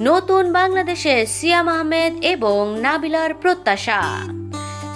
নতুন বাংলাদেশে সিয়াম আহমেদ এবং নাবিলার প্রত্যাশা।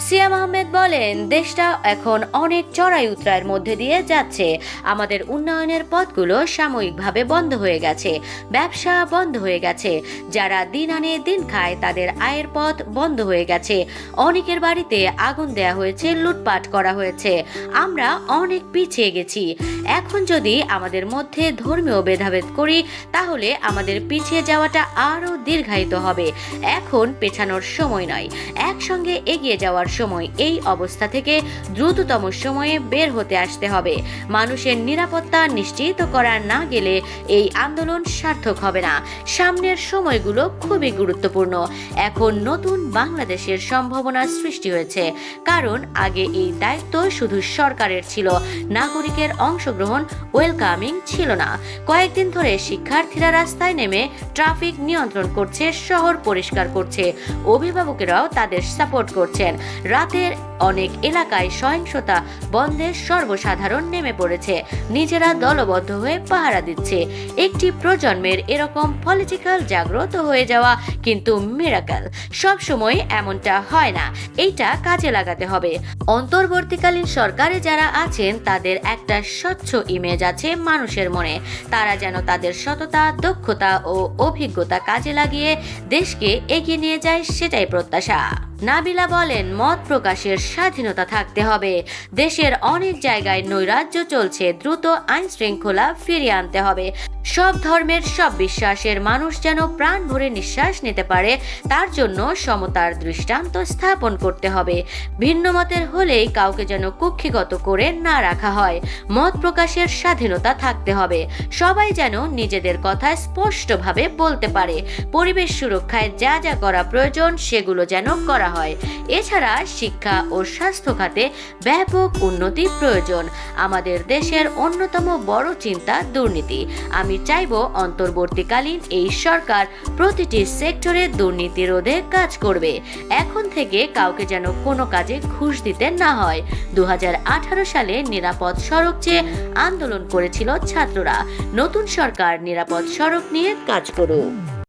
সিয়াম আহমেদ বলেন, দেশটা এখন অনেক চড়াই উতরায়ের মধ্যে দিয়ে যাচ্ছে। আমাদের উন্নয়নের পথগুলো সাময়িকভাবে বন্ধ হয়ে গেছে, ব্যবসা বন্ধ হয়ে গেছে। যারা দিন আনে দিন খায়, তাদের আয়ের পথ বন্ধ হয়ে গেছে। অনেকের বাড়িতে আগুন দেয়া হয়েছে, লুটপাট করা হয়েছে। আমরা অনেক পিছিয়ে গেছি। এখন যদি আমাদের মধ্যে ধর্মীয় ভেদাভেদ করি, তাহলে আমাদের পিছিয়ে যাওয়াটা আরও দীর্ঘায়িত হবে। এখন পেছানোর সময় নয়। একসঙ্গে এগিয়ে যাওয়ার সময়, এই অবস্থা থেকে দ্রুততম সময়ে বের হতে আসতে হবে। মানুষের নিরাপত্তা নিশ্চিত করা না গেলে এই আন্দোলন সার্থক হবে না। সামনের সময়গুলো খুবই গুরুত্বপূর্ণ। এখন নতুন বাংলাদেশের সম্ভাবনা সৃষ্টি হয়েছে। কারণ আগে এই দায়িত্ব শুধু সরকারের ছিল। নাগরিকের অংশগ্রহণ ওয়েলকামিং ছিল না। কয়েকদিন ধরে শিক্ষার্থীরা রাস্তায় নেমে ট্রাফিক নিয়ন্ত্রণ করছে, শহর পরিষ্কার করছে। অভিভাবকেরাও তাদের সাপোর্ট করছেন। রাতের অনেক এলাকায় সহিংসতা বন্ধে সর্বসাধারণ নেমে পড়েছে। নিজেরা দলবদ্ধ হয়ে পাহারা দিচ্ছে। একটি প্রজন্মের এরকম পলিটিক্যাল জাগ্রত হয়ে যাওয়া কিন্তু মিরাকেল সব সময় এমনটা হয় না। এইটা কাজে লাগাতে হবে। অন্তর্বর্তীকালীন সরকারে যারা আছেন, তাদের একটা স্বচ্ছ ইমেজ আছে মানুষের মনে। তারা যেন তাদের সততা, দক্ষতা ও অভিজ্ঞতা কাজে লাগিয়ে দেশকে এগিয়ে নিয়ে যায় সেটাই প্রত্যাশা। নাবিলা বলেন, মত প্রকাশের স্বাধীনতা থাকতে হবে। দেশের অনেক জায়গায় নৈরাজ্য চলছে, দ্রুত আইন শৃঙ্খলা ফিরিয়ে আনতে হবে। সব ধর্মের সব বিশ্বাসের মানুষ যেন প্রাণ ভরে নিঃশ্বাস নিতে পারে, তার জন্য সমতার দৃষ্টান্ত স্থাপন করতে হবে। ভিন্ন মতের হলেই কাউকে যেন কুক্ষিগত করে না রাখা হয়। মত প্রকাশের স্বাধীনতা থাকতে হবে। সবাই যেন নিজেদের কথা স্পষ্টভাবে বলতে পারে। পরিবেশ সুরক্ষায় যা যা করা প্রয়োজন, সেগুলো যেন করা হয়। এছাড়া শিক্ষা ও স্বাস্থ্য খাতে ব্যাপক উন্নতি প্রয়োজন। আমাদের দেশের অন্যতম বড় চিন্তা দুর্নীতি। আমি চাইব অন্তর্বর্তীকালীন এই সরকার প্রতিটি সেক্টরে দুর্নীতি রোধে কাজ করবে। এখন থেকে কাউকে যেন কোনো কাজে ঘুষ দিতে না হয়। দু হাজার আঠারো সালে নিরাপদ সড়ক চেয়ে আন্দোলন করেছিল ছাত্ররা। নতুন সরকার নিরাপদ সড়ক নিয়ে কাজ করুক।